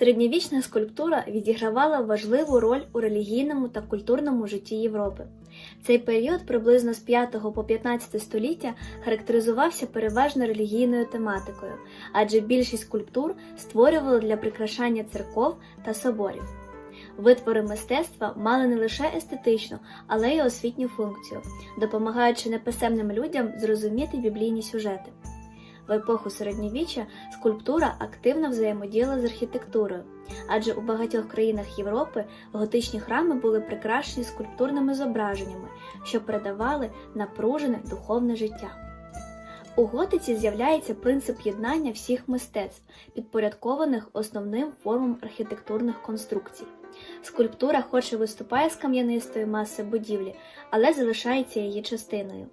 Середньовічна скульптура відігравала важливу роль у релігійному та культурному житті Європи. Цей період приблизно з 5 по 15 століття характеризувався переважно релігійною тематикою, адже більшість скульптур створювали для прикрашання церков та соборів. Витвори мистецтва мали не лише естетичну, але й освітню функцію, допомагаючи неписемним людям зрозуміти біблійні сюжети. В епоху середньовіччя скульптура активно взаємодіяла з архітектурою, адже у багатьох країнах Європи готичні храми були прикрашені скульптурними зображеннями, що передавали напружене духовне життя. У готиці з'являється принцип єднання всіх мистецтв, підпорядкованих основним формам архітектурних конструкцій. Скульптура хоч і виступає з кам'янистої маси будівлі, але залишається її частиною.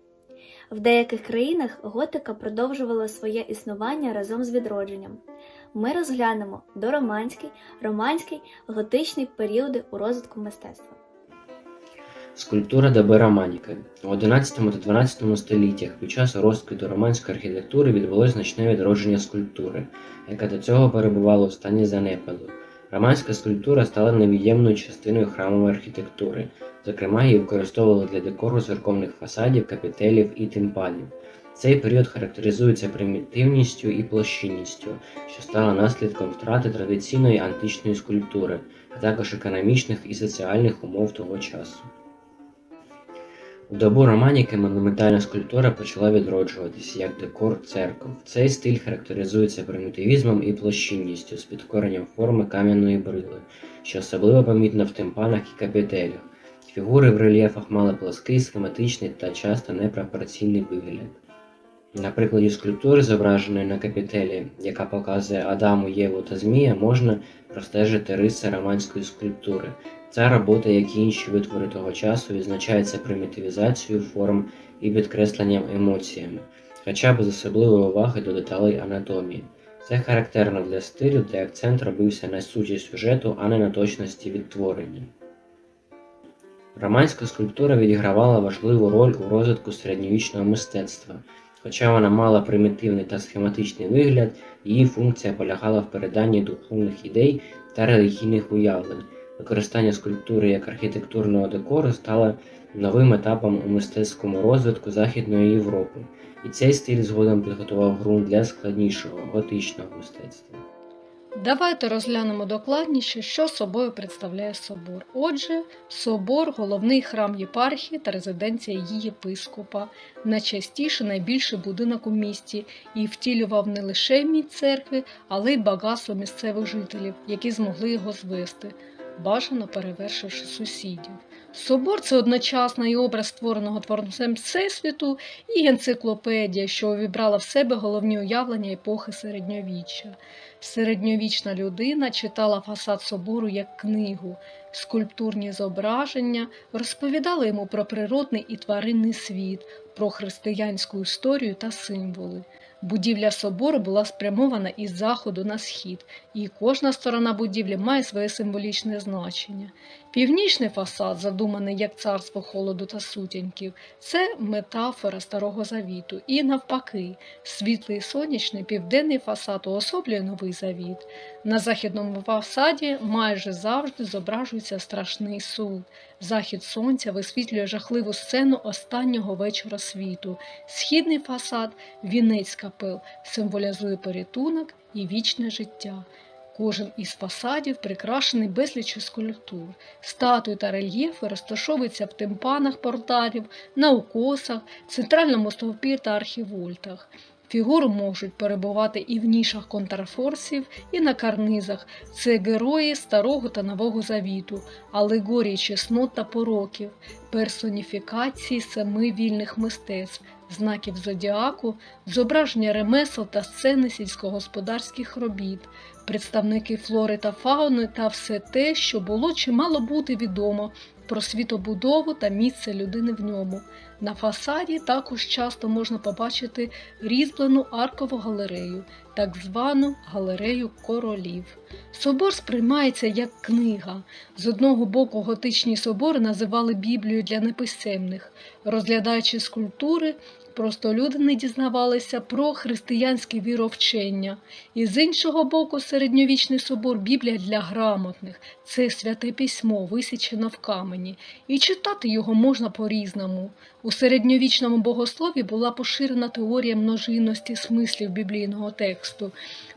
В деяких країнах готика продовжувала своє існування разом з відродженням. Ми розглянемо дороманський, романський, готичний періоди у розвитку мистецтва. Скульптура доби романіки. У 11 та 12 століттях під час розквіту романської архітектури відбулось значне відродження скульптури, яка до цього перебувала у стані занепаду. Романська скульптура стала невід'ємною частиною храмової архітектури, зокрема її використовували для декору церковних фасадів, капітелів і тимпанів. Цей період характеризується примітивністю і площинністю, що стала наслідком втрати традиційної античної скульптури, а також економічних і соціальних умов того часу. У добу романіки монументальна скульптура почала відроджуватися як декор церков. Цей стиль характеризується примітивізмом і площинністю з підкоренням форми кам'яної брили, що особливо помітно в тимпанах і капітелях. Фігури в рельєфах мали плоский, схематичний та часто непропорційний вигляд. На прикладі скульптури, зображеної на капітелі, яка показує Адаму, Єву та Змія, можна простежити риси романської скульптури. Ця робота, як і інші витвори того часу, відзначається примітивізацією форм і підкресленням емоціями, хоча без особливої уваги до деталей анатомії. Це характерно для стилю, де акцент робився на суті сюжету, а не на точності відтворення. Романська скульптура відігравала важливу роль у розвитку середньовічного мистецтва. Хоча вона мала примітивний та схематичний вигляд, її функція полягала в переданні духовних ідей та релігійних уявлень. Використання скульптури як архітектурного декору стало новим етапом у мистецькому розвитку Західної Європи, і цей стиль згодом підготував ґрунт для складнішого готичного мистецтва. Давайте розглянемо докладніше, що собою представляє собор. Отже, собор головний храм єпархії та резиденція її єпископа, найчастіше найбільший будинок у місті і втілював не лише міць церкви, але й багатство місцевих жителів, які змогли його звести, бажано перевершивши сусідів. Собор це одночасно і образ створеного творцем Всесвіту, і енциклопедія, що увібрала в себе головні уявлення епохи середньовіччя. Середньовічна людина читала фасад собору як книгу. Скульптурні зображення розповідали йому про природний і тваринний світ, про християнську історію та символи. Будівля собору була спрямована із заходу на схід, і кожна сторона будівлі має своє символічне значення. Північний фасад, задуманий як царство холоду та сутінків, це метафора Старого Завіту. І навпаки, світлий сонячний південний фасад уособлює новий завіт. На західному фасаді майже завжди зображується страшний суд. Захід сонця висвітлює жахливу сцену останнього вечора світу. Східний фасад, вінець капел, символізує порятунок і вічне життя. Кожен із фасадів прикрашений безліччю скульптур. Статуї та рельєфи розташовуються в тимпанах порталів, на укосах, центральному стовпі та архівольтах. Фігури можуть перебувати і в нішах контрфорсів, і на карнизах. Це герої Старого та Нового Завіту, алегорії чеснот та пороків, персоніфікації семи вільних мистецтв, знаків зодіаку, зображення ремесел та сцени сільськогосподарських робіт, представники флори та фауни та все те, що було чи мало бути відомо про світобудову та місце людини в ньому. На фасаді також часто можна побачити різьблену аркову галерею, так звану галерею королів. Собор сприймається як книга. З одного боку, готичні собори називали Біблію для неписемних. Розглядаючи скульптури, простолюдини дізнавалися про християнське віровчення. І з іншого боку, середньовічний собор Біблія для грамотних це святе письмо, висічено в камені, і читати його можна по-різному. У середньовічному богослові була поширена теорія множинності смислів біблійного тексту.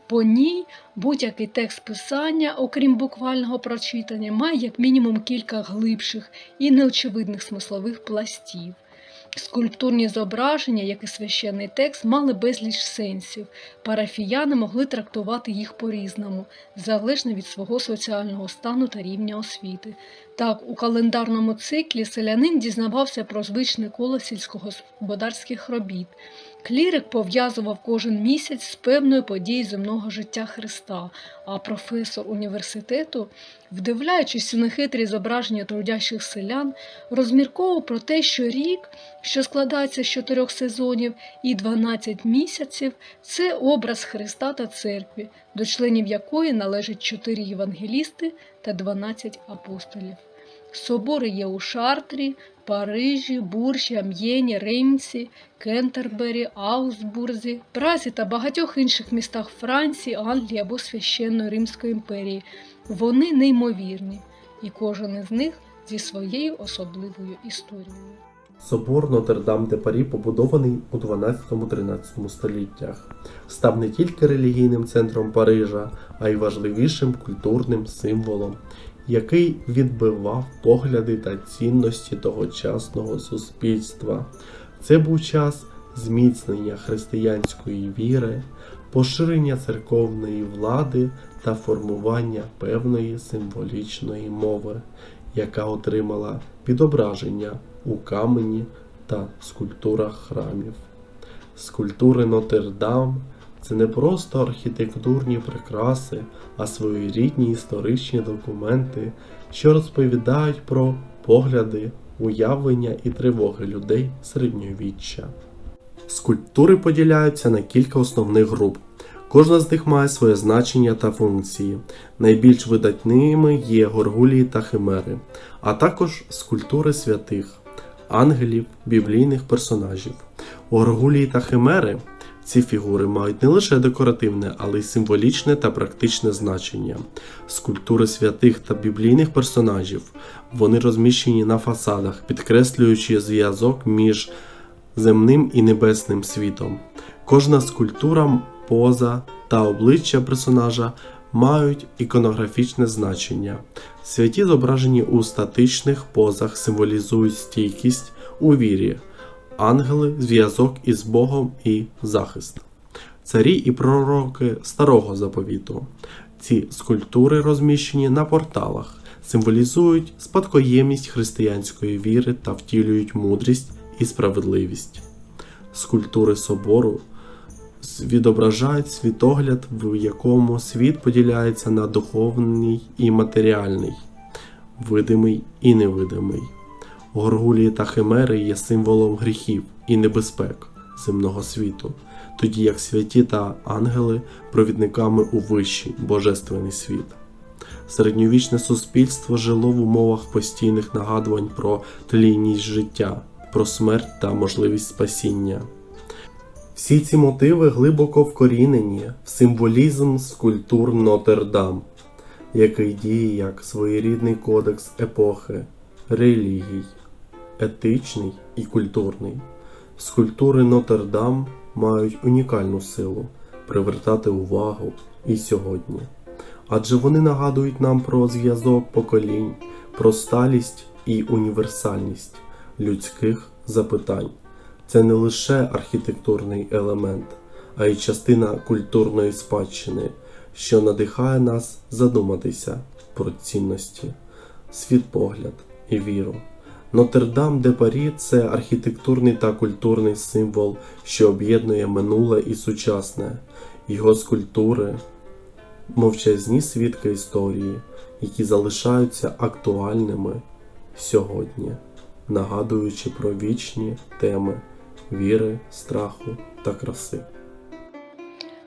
По ній будь-який текст писання, окрім буквального прочитання, має як мінімум кілька глибших і неочевидних смислових пластів. Скульптурні зображення, як і священний текст, мали безліч сенсів. Парафіяни могли трактувати їх по-різному, залежно від свого соціального стану та рівня освіти. Так, у календарному циклі селянин дізнавався про звичне коло сільськогосподарських робіт. Клірик пов'язував кожен місяць з певною подією земного життя Христа, а професор університету, вдивляючись у нехитрі зображення трудящих селян, розмірковував про те, що рік, що складається з чотирьох сезонів і 12 місяців, це образ Христа та церкви, до членів якої належать чотири євангелісти та 12 апостолів. Собори є у Шартрі, Парижі, Бурші, Амьєні, Реймці, Кентербері, Аусбурзі, Празі та багатьох інших містах Франції, Англії або Священної Римської імперії. Вони неймовірні, і кожен із них зі своєю особливою історією. Собор Нотр-Дам де Парі, побудований у 12-13 століттях, став не тільки релігійним центром Парижа, а й важливішим культурним символом, який відбивав погляди та цінності тогочасного суспільства. Це був час зміцнення християнської віри, поширення церковної влади та формування певної символічної мови, яка отримала відображення у камені та скульптурах храмів. Скульптури Нотр-Дам це не просто архітектурні прикраси, а своєрідні історичні документи, що розповідають про погляди, уявлення і тривоги людей середньовіччя. Скульптури поділяються на кілька основних груп. Кожна з них має своє значення та функції. Найбільш видатними є горгулії та химери, а також скульптури святих, ангелів, біблійних персонажів. Горгулії та химери ці фігури мають не лише декоративне, але й символічне та практичне значення. Скульптури святих та біблійних персонажів вони розміщені на фасадах, підкреслюючи зв'язок між земним і небесним світом. Кожна скульптура, поза та обличчя персонажа мають іконографічне значення. Святі зображені у статичних позах символізують стійкість у вірі, ангели, зв'язок із Богом і захист. Царі і пророки старого заповіту. Ці скульптури розміщені на порталах, символізують спадкоємність християнської віри та втілюють мудрість і справедливість. Скульптури собору відображають світогляд, в якому світ поділяється на духовний і матеріальний, видимий і невидимий. Горгулії та химери є символом гріхів і небезпек земного світу, тоді як святі та ангели провідниками у вищий божественний світ. Середньовічне суспільство жило в умовах постійних нагадувань про тлінність життя, про смерть та можливість спасіння. Всі ці мотиви глибоко вкорінені в символізм скульптур Нотр-Дам, який діє як своєрідний кодекс епохи, релігій, етичний і культурний. Скульптури Нотр-Дам мають унікальну силу привертати увагу і сьогодні, адже вони нагадують нам про зв'язок поколінь, про сталість і універсальність людських запитань. Це не лише архітектурний елемент, а й частина культурної спадщини, що надихає нас задуматися про цінності, світпогляд і віру. Нотр-Дам де Парі це архітектурний та культурний символ, що об'єднує минуле і сучасне, його скульптури, мовчазні свідки історії, які залишаються актуальними сьогодні. нагадуючи про вічні теми віри, страху та краси.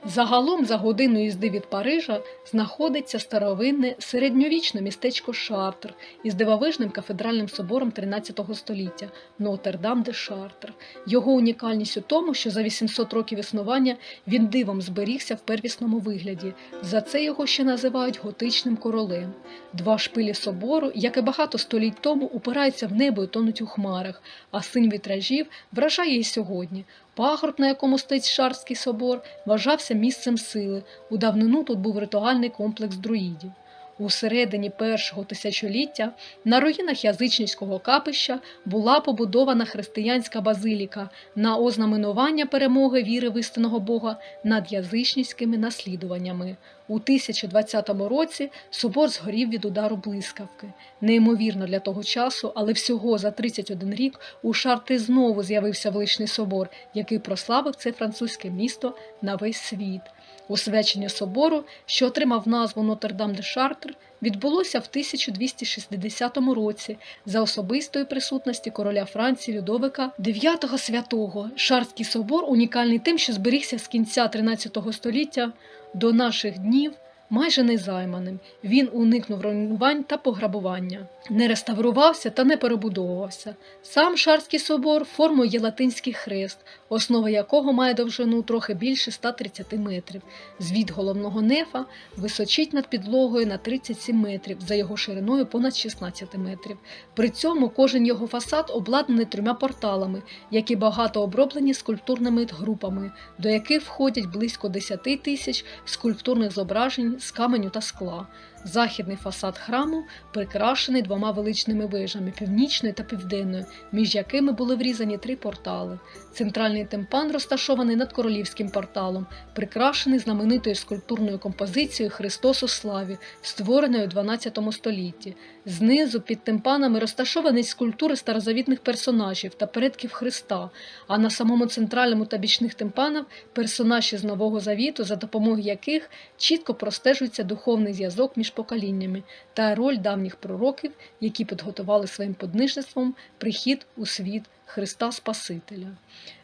Загалом за годину їзди від Парижа знаходиться старовинне середньовічне містечко Шартр із дивовижним кафедральним собором 13 століття Нотр-Дам де Шартр. Його унікальність у тому, що за 800 років існування він дивом зберігся в первісному вигляді. За це його ще називають готичним королем. Два шпилі собору, як і багато століть тому, упираються в небо і тонуть у хмарах, а синь вітражів вражає і сьогодні. Пагорб, на якому стоїть Шарський собор, вважався місцем сили. У давнину тут був ритуальний комплекс друїдів. У середині першого тисячоліття на руїнах язичницького капища була побудована християнська базиліка на ознаменування перемоги віри в істинного Бога над язичницькими наслідуваннями. У 1020 році собор згорів від удару блискавки. Неймовірно для того часу, але всього за 31 рік у Шарти знову з'явився величний собор, який прославив це французьке місто на весь світ. Освячення собору, що отримав назву Нотр-Дам де Шартр, відбулося в 1260 році за особистої присутності короля Франції Людовика IX святого. Шарський собор унікальний тим, що зберігся з кінця 13 століття до наших днів майже незайманим. Він уникнув руйнувань та пограбування, не реставрувався та не перебудовувався. Сам Шарський собор формою є латинський хрест, основа якого має довжину трохи більше 130 метрів. Звід головного нефа височить над підлогою на 37 метрів, за його шириною понад 16 метрів. При цьому кожен його фасад обладнаний трьома порталами, які багато оброблені скульптурними групами, до яких входять близько 10 тисяч скульптурних зображень з каменю та скла. Західний фасад храму прикрашений двома величними вежами північною та південною, між якими були врізані три портали. Центральний тимпан розташований над королівським порталом, прикрашений знаменитою скульптурною композицією Христос у славі, створеною у 12 столітті. Знизу під тимпанами розташовані скульптури старозавітних персонажів та предків Христа, а на самому центральному та бічних тимпанах персонажі з Нового Завіту, за допомогою яких чітко простежується духовний зв'язок між поколіннями та роль давніх пророків, які підготували своїм поднижництвом прихід у світ Христа Спасителя.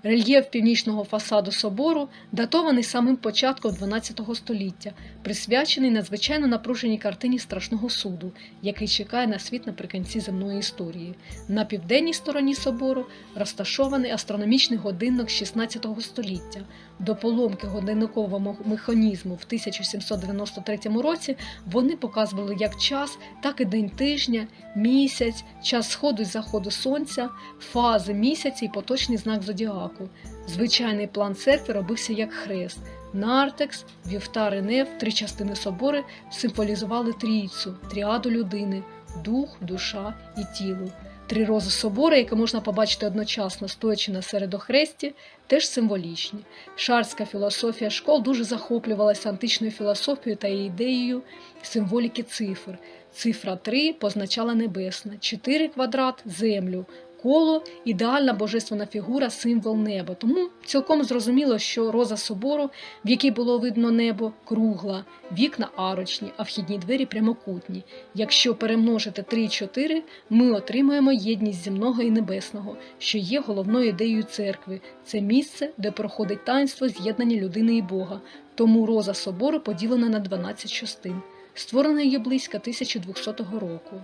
Рельєф північного фасаду собору датований самим початком XII століття, присвячений надзвичайно напруженій картині страшного суду, який чекає на світ наприкінці земної історії. На південній стороні собору розташований астрономічний годинник XVI століття. До поломки годинникового механізму в 1793 році вони показували як час, так і день тижня, місяць, час сходу і заходу сонця, фази місяця і поточний знак зодіаку. Звичайний план церкви робився як хрест. Нартекс, вівтар і неф, три частини собори символізували трійцю, тріаду людини, дух, душа і тіло. Три рози собори, які можна побачити одночасно, стоячи на середохресті, теж символічні. Шарська філософія школ дуже захоплювалася античною філософією та ідеєю символіки цифр. Цифра 3 позначала небесне, 4 квадрат землю, коло ідеальна божественна фігура, символ неба. Тому цілком зрозуміло, що роза собору, в якій було видно небо, кругла, вікна арочні, а вхідні двері прямокутні. Якщо перемножити 3 і 4, ми отримаємо єдність земного і небесного, що є головною ідеєю церкви. Це місце, де проходить таїнство з'єднання людини і Бога. Тому роза собору поділена на 12 частин. Створена її близько 1200 року.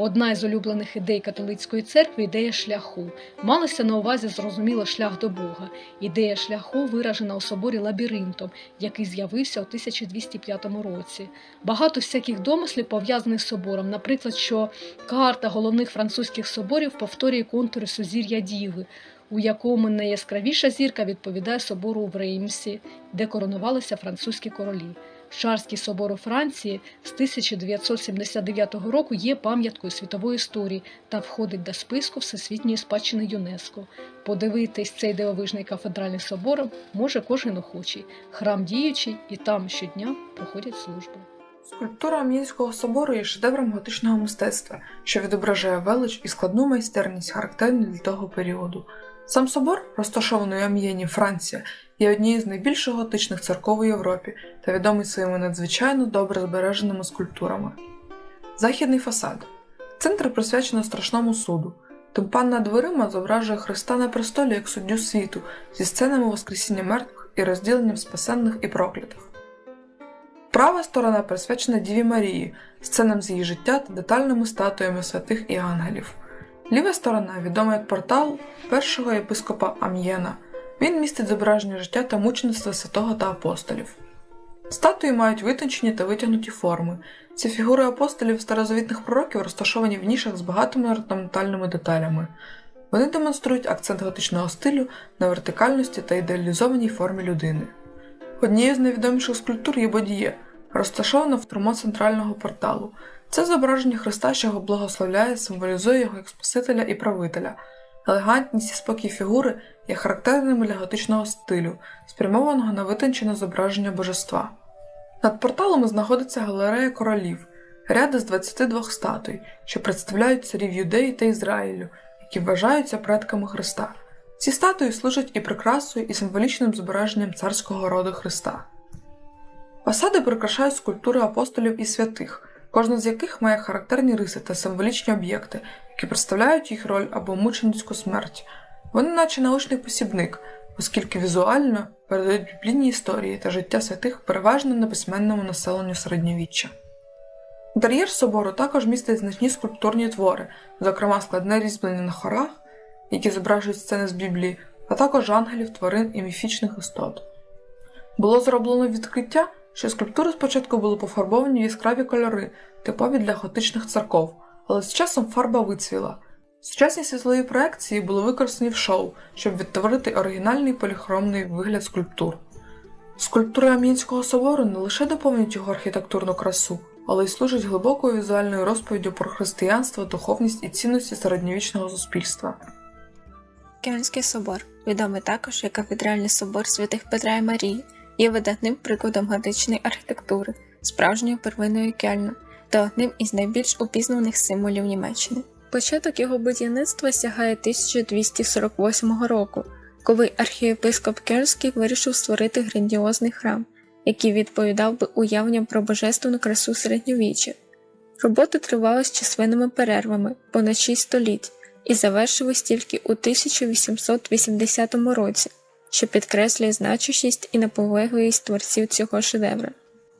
Одна із улюблених ідей католицької церкви ідея шляху. Малася на увазі зрозуміло шлях до Бога. Ідея шляху виражена у соборі лабіринтом, який з'явився у 1205 році. Багато всяких домислів пов'язаних з собором, наприклад, що карта головних французьких соборів повторює контури сузір'я Діви, у якому найяскравіша зірка відповідає собору в Реймсі, де коронувалися французькі королі. Шарський собор у Франції з 1979 року є пам'яткою світової історії та входить до списку Всесвітньої спадщини ЮНЕСКО. Подивитись цей дивовижний кафедральний собор може кожен охочий. Храм діючий, і там щодня проходять служби. Скульптура Ам'єнського собору є шедевром готичного мистецтва, що відображає велич і складну майстерність, характерну для того періоду. Сам собор, розташований у Ам'єні, Франція, є однією з найбільших готичних церков у Європі та відомий своїми надзвичайно добре збереженими скульптурами. Західний фасад. Центр присвячено страшному суду. Тимпан над дверима зображує Христа на престолі як суддю світу зі сценами Воскресіння мертвих і розділенням спасенних і проклятих. Права сторона присвячена Діві Марії, сценам з її життя та детальними статуями святих і ангелів. Ліва сторона відома як портал першого єпископа Ам'єна. Він містить зображення життя та мучеництва святого та апостолів. Статуї мають витончені та витягнуті форми. Ці фігури апостолів старозавітних пророків розташовані в нішах з багатими орнаментальними деталями. Вони демонструють акцент готичного стилю на вертикальності та ідеалізованій формі людини. Однією з найвідоміших скульптур є Бодіє, розташована в трумо центрального порталу. Це зображення Христа, що його благословляє, символізує його як Спасителя і правителя. Елегантність і спокій фігури є характерними для готичного стилю, спрямованого на витончене зображення божества. Над порталами знаходиться галерея королів, ряд із 22 статуй, що представляють царів Юдеї та Ізраїлю, які вважаються предками Христа. Ці статуї служать і прикрасою, і символічним зображенням царського роду Христа. Фасади прикрашають скульптури апостолів і святих, кожна з яких має характерні риси та символічні об'єкти, які представляють їх роль або мученицьку смерть. Вони наче научний посібник, оскільки візуально передають біблійні історії та життя святих переважно на письменному населенню середньовіччя. Інтер'єр собору також містить значні скульптурні твори, зокрема складне різьблення на хорах, які зображують сцени з Біблії, а також ангелів, тварин і міфічних істот. Було зроблено відкриття, що скульптури спочатку були пофарбовані в яскраві кольори, типові для готичних церков, але з часом фарба вицвіла. Сучасні світлові проекції були використані в шоу, щоб відтворити оригінальний поліхромний вигляд скульптур. Скульптури Амінського собору не лише доповнюють його архітектурну красу, але й служать глибокою візуальною розповіддю про християнство, духовність і цінності середньовічного суспільства. Кельнський собор, відомий також як кафедральний собор святих Петра і Марії, є видатним прикладом готичної архітектури, справжньою первиною Кельну та одним із найбільш упізнаваних символів Німеччини. Початок його будівництва сягає 1248 року, коли архієпископ Кельнський вирішив створити грандіозний храм, який відповідав би уявленням про божественну красу середньовіччя. Роботи тривали з численними перервами понад 6 століть і завершились тільки у 1880 році, що підкреслює значущість і наполегливість творців цього шедевра.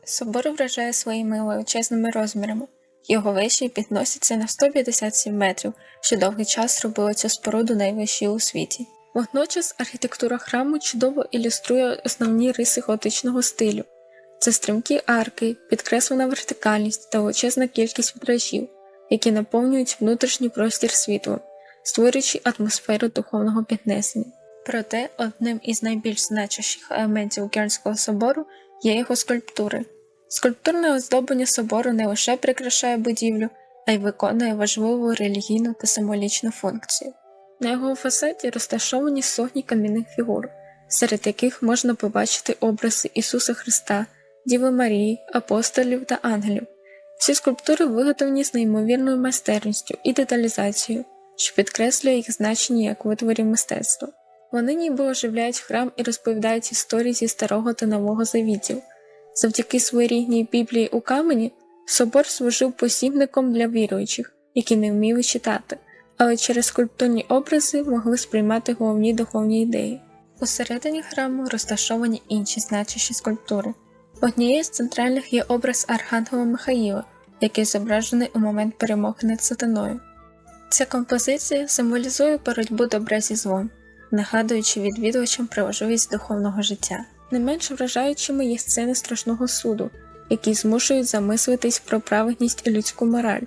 Собор вражає своїми величезними розмірами. Його виші підносяться на 157 метрів, що довгий час робило цю споруду найвищою у світі. Водночас архітектура храму чудово ілюструє основні риси готичного стилю. Це стрімкі арки, підкреслена вертикальність та величезна кількість вітражів, які наповнюють внутрішній простір світлом, створюючи атмосферу духовного піднесення. Проте одним із найбільш значущих елементів Кельнського собору є його скульптури. Скульптурне оздоблення собору не лише прикрашає будівлю, а й виконує важливу релігійну та символічну функцію. На його фасаді розташовані сотні кам'яних фігур, серед яких можна побачити образи Ісуса Христа, Діви Марії, апостолів та ангелів. Ці скульптури виготовлені з неймовірною майстерністю і деталізацією, що підкреслює їх значення як витворів мистецтва. Вони ніби оживляють храм і розповідають історії зі старого та нового завітів. Завдяки своєрідній Біблії у камені собор служив посібником для віруючих, які не вміли читати, але через скульптурні образи могли сприймати головні духовні ідеї. Усередині храму розташовані інші значущі скульптури. Однією з центральних є образ Архангела Михаїла, який зображений у момент перемоги над сатаною. Ця композиція символізує боротьбу добра зі злом, нагадуючи відвідувачам про важливість духовного життя. Не менш вражаючими є сцени страшного суду, які змушують замислитись про праведність і людську мораль.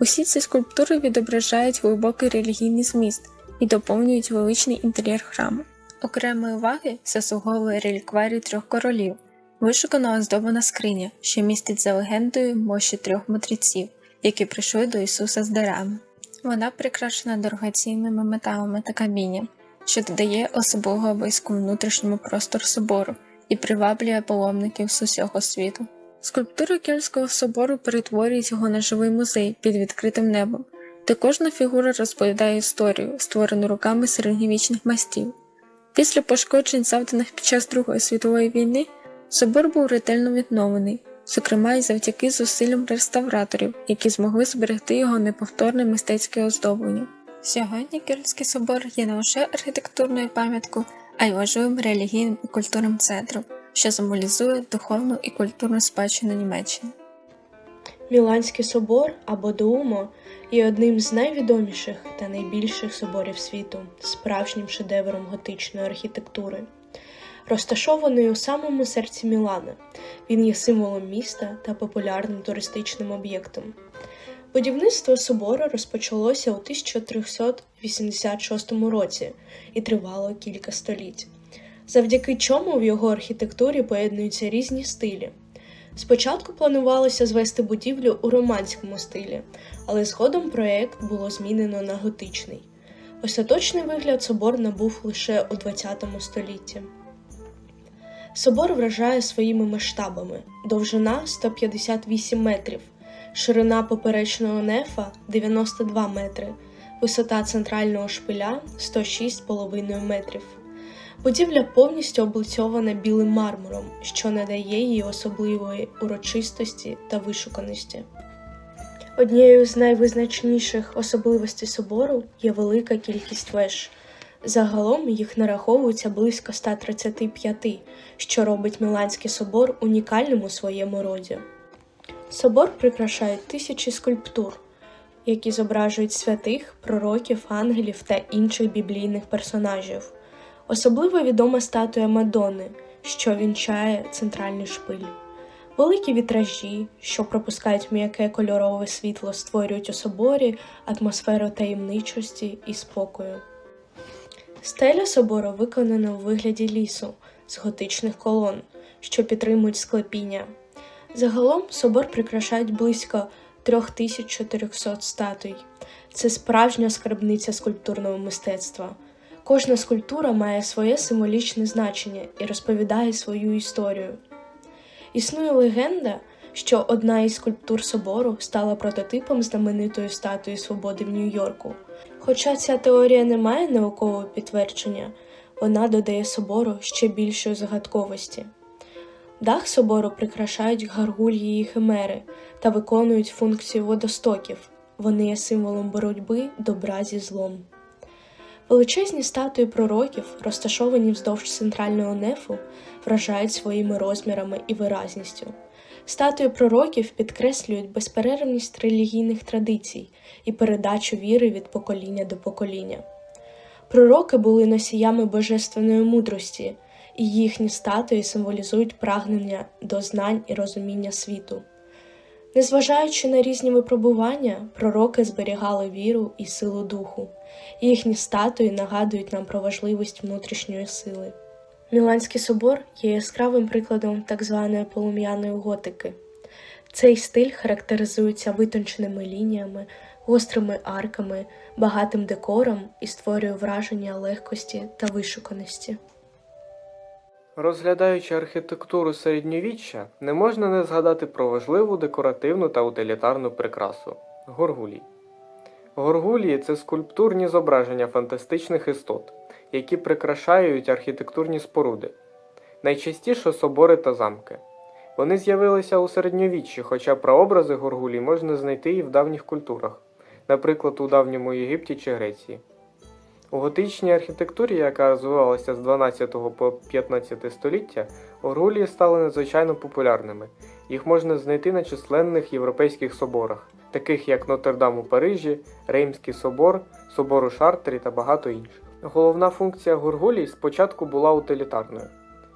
Усі ці скульптури відображають глибокий релігійний зміст і доповнюють величний інтер'єр храму. Окремої уваги заслуговує релікварій трьох королів, вишукана оздоблена скриня, що містить за легендою мощі трьох мудреців, які прийшли до Ісуса з дарами. Вона прикрашена дорогоцінними металами та камінням, що додає особливого блиску внутрішньому простору собору і приваблює паломників з усього світу. Скульптури Кельського собору перетворюють його на живий музей під відкритим небом, де кожна фігура розповідає історію, створену руками середньовічних майстрів. Після пошкоджень, завданих під час Другої світової війни, собор був ретельно відновлений, зокрема й завдяки зусиллям реставраторів, які змогли зберегти його неповторне мистецьке оздоблення. Сьогодні Кельнський собор є не лише архітектурною пам'яткою, а й важливим релігійним і культурним центром, що символізує духовну і культурну спадщину Німеччини. Міланський собор або Дуомо є одним з найвідоміших та найбільших соборів світу, справжнім шедевром готичної архітектури. Розташований у самому серці Мілана, він є символом міста та популярним туристичним об'єктом. Будівництво собору розпочалося у 1386 році і тривало кілька століть, завдяки чому в його архітектурі поєднуються різні стилі. Спочатку планувалося звести будівлю у романському стилі, але згодом проєкт було змінено на готичний. Остаточний вигляд собор набув лише у ХХ столітті. Собор вражає своїми масштабами: довжина 158 метрів, ширина поперечного нефа 92 метри, висота центрального шпиля 106,5 метрів. Будівля повністю облицьована білим мармуром, що надає їй особливої урочистості та вишуканості. Однією з найвизначніших особливостей собору є велика кількість веж. Загалом їх нараховується близько 135, що робить Міланський собор унікальним у своєму роді. Собор прикрашають тисячі скульптур, які зображують святих, пророків, ангелів та інших біблійних персонажів. Особливо відома статуя Мадонни, що вінчає центральний шпиль. Великі вітражі, що пропускають м'яке кольорове світло, створюють у соборі атмосферу таємничості і спокою. Стеля собору виконана у вигляді лісу з готичних колон, що підтримують склепіння. Загалом собор прикрашають близько 3400 статуй. Це справжня скарбниця скульптурного мистецтва. Кожна скульптура має своє символічне значення і розповідає свою історію. Існує легенда, що одна із скульптур собору стала прототипом знаменитої статуї свободи в Нью-Йорку. Хоча ця теорія не має наукового підтвердження, вона додає собору ще більшої загадковості. Дах собору прикрашають гаргульї і химери та виконують функцію водостоків. Вони є символом боротьби добра зі злом. Величезні статуї пророків, розташовані вздовж центрального нефу, вражають своїми розмірами і виразністю. Статуї пророків підкреслюють безперервність релігійних традицій і передачу віри від покоління до покоління. Пророки були носіями божественної мудрості, і їхні статуї символізують прагнення до знань і розуміння світу. Незважаючи на різні випробування, пророки зберігали віру і силу духу. Їхні статуї нагадують нам про важливість внутрішньої сили. Міланський собор є яскравим прикладом так званої полум'яної готики. Цей стиль характеризується витонченими лініями, гострими арками, багатим декором і створює враження легкості та вишуканості. Розглядаючи архітектуру середньовіччя, не можна не згадати про важливу декоративну та утилітарну прикрасу горгулій. Горгулії це скульптурні зображення фантастичних істот, які прикрашають архітектурні споруди, найчастіше собори та замки. Вони з'явилися у середньовіччі, хоча прообрази горгулій можна знайти і в давніх культурах, наприклад, у давньому Єгипті чи Греції. У готичній архітектурі, яка розвивалася з 12 по 15 століття, горгулії стали надзвичайно популярними. Їх можна знайти на численних європейських соборах, таких як Нотр-Дам у Парижі, Реймський собор, собор у Шартрі та багато інших. Головна функція горгулій спочатку була утилітарною.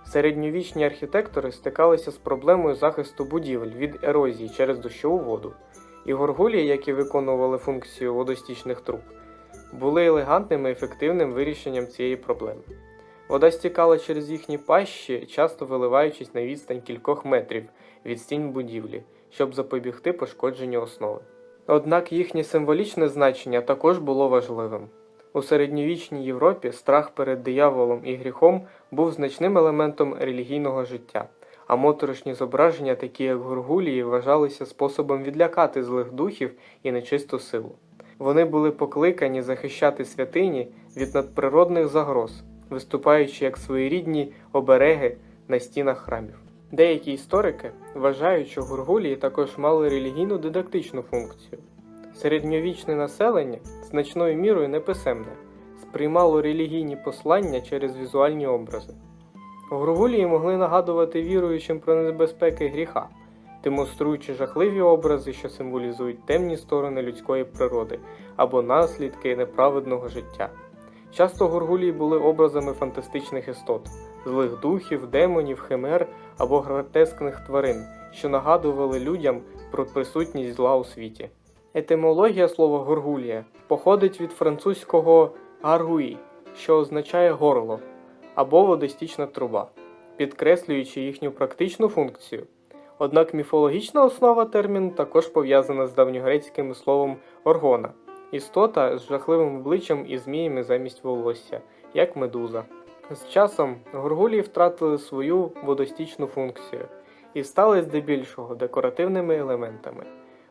Середньовічні архітектори стикалися з проблемою захисту будівель від ерозії через дощову воду, і горгулії, які виконували функцію водостічних труб, були елегантним і ефективним вирішенням цієї проблеми. Вода стікала через їхні пащі, часто виливаючись на відстань кількох метрів від стін будівлі, щоб запобігти пошкодженню основи. Однак їхнє символічне значення також було важливим. У середньовічній Європі страх перед дияволом і гріхом був значним елементом релігійного життя, а моторошні зображення, такі як горгулії, вважалися способом відлякати злих духів і нечисту силу. Вони були покликані захищати святині від надприродних загроз, виступаючи як своєрідні обереги на стінах храмів. Деякі історики вважають, що горгулії також мали релігійну дидактичну функцію. Середньовічне населення значною мірою неписемне, сприймало релігійні послання через візуальні образи. Горгулії могли нагадувати віруючим про небезпеки гріха, демонструючи жахливі образи, що символізують темні сторони людської природи або наслідки неправедного життя. Часто горгулії були образами фантастичних істот, злих духів, демонів, химер або гротескних тварин, що нагадували людям про присутність зла у світі. Етимологія слова горгулія походить від французького гаргуї, що означає горло або водостічна труба, підкреслюючи їхню практичну функцію. Однак міфологічна основа терміну також пов'язана з давньогрецьким словом оргона істота з жахливим обличчям і зміями замість волосся, як медуза. З часом горгулії втратили свою водостічну функцію і стали здебільшого декоративними елементами.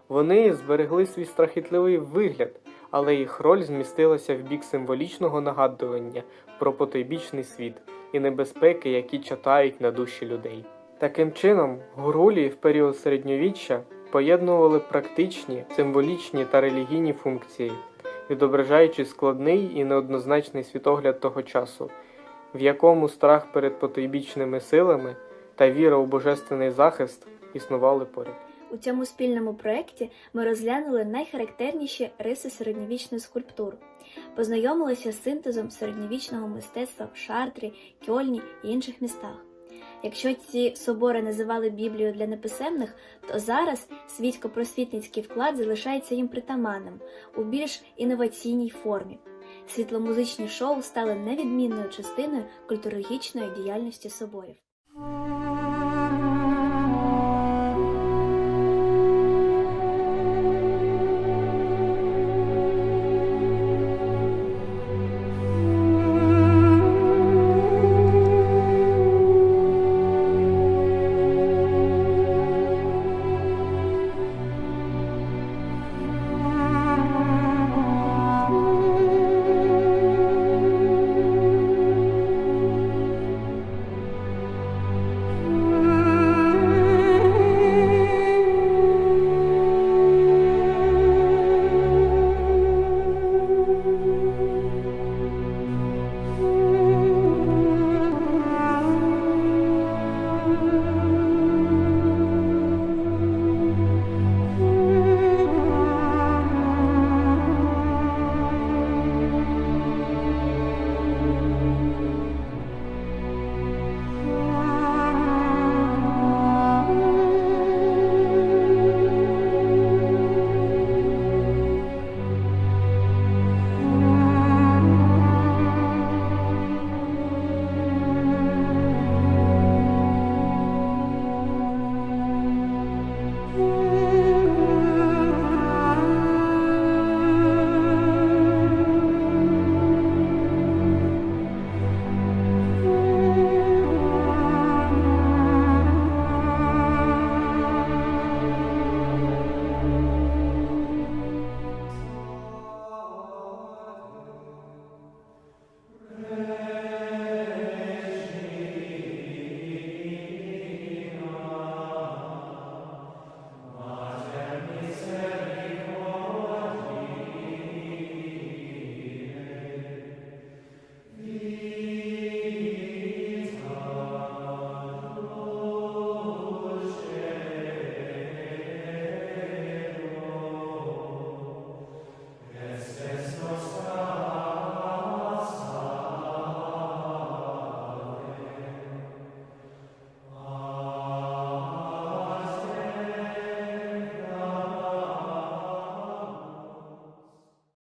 Вони зберегли свій страхітливий вигляд, але їх роль змістилася в бік символічного нагадування про потойбічний світ і небезпеки, які чатають на душі людей. Таким чином, горгулії в період середньовіччя поєднували практичні, символічні та релігійні функції, відображаючи складний і неоднозначний світогляд того часу, в якому страх перед потойбічними силами та віра у божественний захист існували поряд. У цьому спільному проєкті ми розглянули найхарактерніші риси середньовічної скульптури, познайомилися з синтезом середньовічного мистецтва в Шартрі, Кьольні і інших містах. Якщо ці собори називали Біблію для неписемних, то зараз світсько-просвітницький вклад залишається їм притаманним у більш інноваційній формі. Світломузичні шоу стали невідмінною частиною культурологічної діяльності соборів.